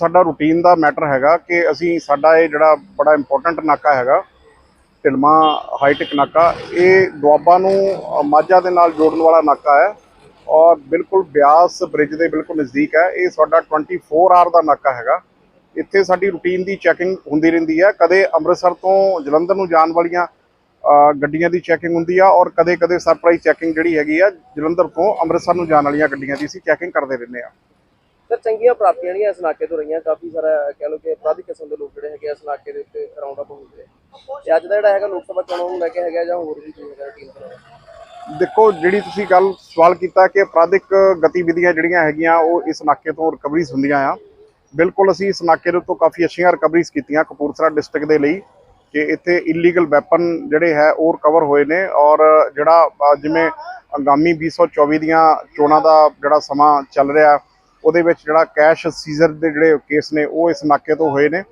ਸਾਡਾ ਰੂਟੀਨ ਦਾ ਮੈਟਰ ਹੈਗਾ ਕਿ ਅਸੀਂ ਸਾਡਾ ਇਹ ਜਿਹੜਾ ਬੜਾ ਇੰਪੋਰਟੈਂਟ ਨਾਕਾ ਹੈਗਾ ਢਿਲਮਾ ਹਾਈਟੈਕ ਨਾਕਾ, ਇਹ ਦੁਆਬਾ ਨੂੰ ਮਾਝਾ ਦੇ ਨਾਲ ਜੋੜਨ ਵਾਲਾ ਨਾਕਾ ਹੈ ਔਰ ਬਿਲਕੁਲ ਬਿਆਸ ਬ੍ਰਿਜ ਦੇ ਬਿਲਕੁਲ ਨਜ਼ਦੀਕ ਹੈ। ਇਹ ਸਾਡਾ 24 ਆਰ ਦਾ ਨਾਕਾ ਹੈਗਾ। ਇੱਥੇ ਸਾਡੀ ਰੂਟੀਨ ਦੀ ਚੈਕਿੰਗ ਹੁੰਦੀ ਰਹਿੰਦੀ ਹੈ। ਕਦੇ ਅੰਮ੍ਰਿਤਸਰ ਤੋਂ ਜਲੰਧਰ ਨੂੰ ਜਾਣ ਵਾਲੀਆਂ ਗੱਡੀਆਂ ਦੀ ਚੈਕਿੰਗ ਹੁੰਦੀ ਆ ਔਰ ਕਦੇ-ਕਦੇ ਸਰਪ੍ਰਾਈਜ਼ ਚੈਕਿੰਗ ਜਿਹੜੀ ਹੈਗੀ ਆ ਜਲੰਧਰ ਤੋਂ ਅੰਮ੍ਰਿਤਸਰ ਨੂੰ ਜਾਣ ਵਾਲੀਆਂ ਗੱਡੀਆਂ ਦੀ ਅਸੀਂ ਚੈਕਿੰਗ ਕਰਦੇ ਰਹਿੰਦੇ ਆ। ਸਰ ਚੰਗੀਆਂ ਪ੍ਰਾਪਤੀਆਂ ਜਿਹੜੀਆਂ ਇਸ ਇਲਾਕੇ ਤੋਂ ਰਹੀਆਂ ਕਾਫੀ ਸਾਰਾ ਕਹਿ ਲਓ ਕਿ ਅਪਰਾਧਿਕ ਕਿਸਮ ਦੇ ਲੋਕ ਜਿਹੜੇ ਹੈਗੇ ਇਸ ਇਲਾਕੇ ਦੇ ਉੱਤੇ ਰਾਉਂਡ ਅਪ ਹੁੰਦੇ ਆ। ਤੇ ਅੱਜ ਦਾ ਜਿਹੜਾ ਹੈਗਾ ਲੋਕ ਸਭਾ ਚੋਣਾਂ ਨੂੰ ਲੈ ਕੇ ਹੈਗਾ ਜਾਂ ਹੋਰ ਵੀ ਕੋਈ ਹੈਗਾ ਟੀਮ ਦੇਖੋ ਜਿਹੜੀ ਤੁਸੀਂ ਗੱਲ ਸਵਾਲ ਕੀਤਾ ਕਿ ਅਪਰਾਧਿਕ ਗਤੀਵਿਧੀਆਂ ਜਿਹੜੀਆਂ ਹੈਗੀਆਂ ਉਹ ਇਸ ਨਾਕੇ ਤੋਂ ਰਿਕਵਰੀਜ਼ ਹੁੰਦੀਆਂ ਆ। ਬਿਲਕੁਲ ਅਸੀਂ ਇਸ ਨਾਕੇ ਦੇ ਉੱਤੋਂ ਕਾਫੀ ਅੱਛੀਆਂ ਰਿਕਵਰੀਜ਼ ਕੀਤੀਆਂ ਕਪੂਰਥਲਾ ਡਿਸਟ੍ਰਿਕਟ ਦੇ ਲਈ ਕਿ ਇੱਥੇ ਇਲੀਗਲ ਵੈਪਨ ਜਿਹੜੇ ਹੈ ਉਹ ਰਿਕਵਰ ਹੋਏ ਨੇ ਔਰ ਜਿਹੜਾ ਅ, ਜਿਵੇਂ ਆਗਾਮੀ 2024 ਦੀਆਂ ਚੋਣਾਂ ਦਾ ਜਿਹੜਾ ਸਮਾਂ ਚੱਲ ਰਿਹਾ ਉਹਦੇ ਵਿੱਚ ਜਿਹੜਾ ਕੈਸ਼ ਸੀਜ਼ਰ ਦੇ ਜਿਹੜੇ ਕੇਸ ਨੇ ਉਹ ਇਸ ਨਾਕੇ ਤੋਂ ਹੋਏ ਨੇ।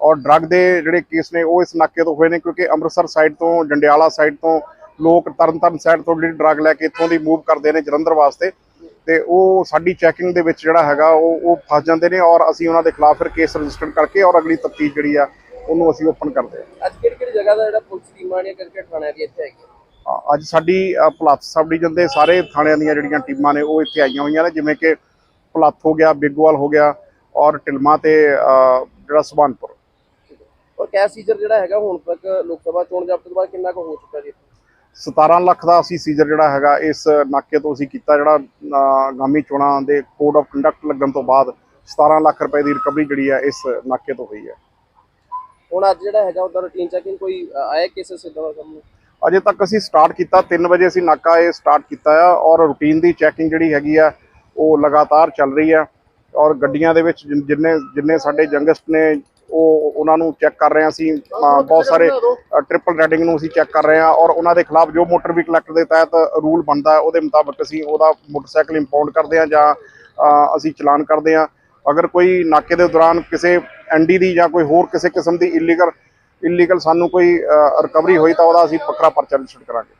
ਔਰ ਡਰੱਗ ਦੇ ਜਿਹੜੇ ਕੇਸ ਨੇ ਉਹ ਇਸ ਨਾਕੇ ਤੋਂ ਹੋਏ ਨੇ ਕਿਉਂਕਿ ਅੰਮ੍ਰਿਤਸਰ ਸਾਈਡ ਤੋਂ ਜੰਡਿਆਲਾ ਸਾਈਡ ਤੋਂ ਲੋਕ ਤਰਨਤਾਰਨ ਸਾਈਡ ਤੋਂ ਜਿਹੜੀ ਡਰੱਗ ਲੈ ਕੇ ਇੱਥੋਂ ਦੀ ਮੂਵ ਕਰਦੇ ਨੇ ਜਲੰਧਰ ਵਾਸਤੇ। ਤੇ ਉਹ ਸਾਡੀ ਚੈਕਿੰਗ ਦੇ ਵਿੱਚ ਜਿਹੜਾ ਹੈਗਾ ਉਹ ਉਹ ਫਸ ਜਾਂਦੇ ਨੇ ਔਰ ਅਸੀਂ ਉਹਨਾਂ ਦੇ ਖਿਲਾਫ ਫਿਰ ਕੇਸ ਰਜਿਸਟਰ ਕਰਕੇ ਔਰ ਅਗਲੀ ਤਫਤੀਸ਼ ਜਿਹੜੀ ਆ ਉਹਨੂੰ ਅਸੀਂ ਓਪਨ ਕਰਦੇ ਹਾਂ। ਅੱਜ ਕਿਹੜੀ ਕਿਹੜੀ ਜਗ੍ਹਾ ਦਾ ਜਿਹੜਾ ਪੁਲਿਸ ਟੀਮਾਂ ਨੇ ਕਿਹੜੇ ਥਾਣਿਆਂ ਦੀ ਇੱਥੇ ਹੈਗੀ ਅੱਜ ਸਾਡੀ ਭਲੱਥ ਸਬ ਡਿਵੀਜ਼ਨ ਦੇ ਸਾਰੇ ਥਾਣਿਆਂ ਦੀਆਂ ਜਿਹੜੀਆਂ ਟੀਮਾਂ ਨੇ ਉਹ ਇੱਥੇ ਆਈਆਂ ਹੋਈਆਂ ਨੇ ਜਿਵੇਂ ਕਿ ਭਲੱਥ ਹੋ ਗਿਆ ਬਿੱਗੋਵਾਲ ਹੋ ਗਿਆ ਔਰ ਢਿਲਮਾ ਤੇ ਜਿਹੜਾ ਸੁਭਾਨਪੁਰ। ਔਰ ਕੈਸ਼ ਸੀਜ਼ਰ ਜਿਹੜਾ ਹੈਗਾ ਹੁਣ ਤੱਕ ਲੋਕ ਸਭਾ ਚੋਣ ਜਾਬਤੇ ਤੋਂ ਬਾਅਦ ਕਿੰਨਾ ਕੁ ਹੋ ਚੁੱਕਾ ਜੀ? 17 ਲੱਖ ਦਾ ਅਸੀਂ ਸੀਜ਼ਰ ਜਿਹੜਾ ਹੈਗਾ ਇਸ ਨਾਕੇ ਤੋਂ ਅਸੀਂ ਕੀਤਾ ਜਿਹੜਾ ਅ, ਆਗਾਮੀ ਚੋਣਾਂ ਦੇ ਕੋਡ ਆਫ ਕੰਡਕਟ ਲੱਗਣ ਤੋਂ ਬਾਅਦ 17 ਲੱਖ ਰੁਪਏ ਦੀ ਰਿਕਵਰੀ ਜਿਹੜੀ ਹੈ ਇਸ ਨਾਕੇ ਤੋਂ ਹੋਈ ਹੈ। ਹੁਣ ਅੱਜ ਜਿਹੜਾ ਹੈਗਾ ਉਹਦਾ ਰੂਟੀਨ ਚੈਕਿੰਗ ਕੋਈ ਆਇਆ ਕੇਸਸ ਇਦਾਂ ਦਾ ਸਾਹਮਣੇ? ਅਜੇ ਤੱਕ ਅਸੀਂ ਸਟਾਰਟ ਕੀਤਾ 3 ਵਜੇ ਅਸੀਂ ਨਾਕਾ ਇਹ ਸਟਾਰਟ ਕੀਤਾ ਆ ਔਰ ਰੂਟੀਨ ਦੀ ਚੈਕਿੰਗ ਜਿਹੜੀ ਹੈਗੀ ਆ ਉਹ ਲਗਾਤਾਰ ਚੱਲ ਰਹੀ ਹੈ ਔਰ ਗੱਡੀਆਂ ਦੇ ਵਿੱਚ ਜਿੰਨੇ ਜਿੰਨੇ ਸਾਡੇ ਜੰਗਸਟ ਨੇ, ਉਹ ਉਹਨਾਂ ਨੂੰ ਚੈੱਕ ਕਰ ਰਹੇ ਹਾਂ ਅਸੀਂ ਬਹੁਤ ਸਾਰੇ ਟ੍ਰਿਪਲ ਰੈਡਿੰਗ ਨੂੰ ਅਸੀਂ ਚੈੱਕ ਕਰ ਰਹੇ ਹਾਂ ਔਰ ਉਹਨਾਂ ਦੇ ਖਿਲਾਫ ਜੋ ਮੋਟਰ ਵਹੀਕਲ ਐਕਟ ਦੇ ਤਹਿਤ ਰੂਲ ਬਣਦਾ ਉਹਦੇ ਮੁਤਾਬਕ ਅਸੀਂ ਉਹਦਾ ਮੋਟਰਸਾਈਕਲ ਇੰਪਾਊਂਡ ਕਰਦੇ ਹਾਂ ਜਾਂ ਅਸੀਂ ਚਲਾਨ ਕਰਦੇ ਹਾਂ। ਅਗਰ ਕੋਈ ਨਾਕੇ ਦੇ ਦੌਰਾਨ ਕਿਸੇ ਐਨਡੀ ਦੀ ਜਾਂ ਕੋਈ ਹੋਰ ਕਿਸੇ ਕਿਸਮ ਦੀ ਇਲੀਗਲ ਇਲੀਗਲ ਸਾਨੂੰ ਕੋਈ ਰਿਕਵਰੀ ਹੋਈ ਤਾਂ ਉਹਦਾ ਅਸੀਂ ਵੱਖਰਾ ਪਰਚਾ ਰਜਿਸਟਰ ਕਰਾਂਗੇ।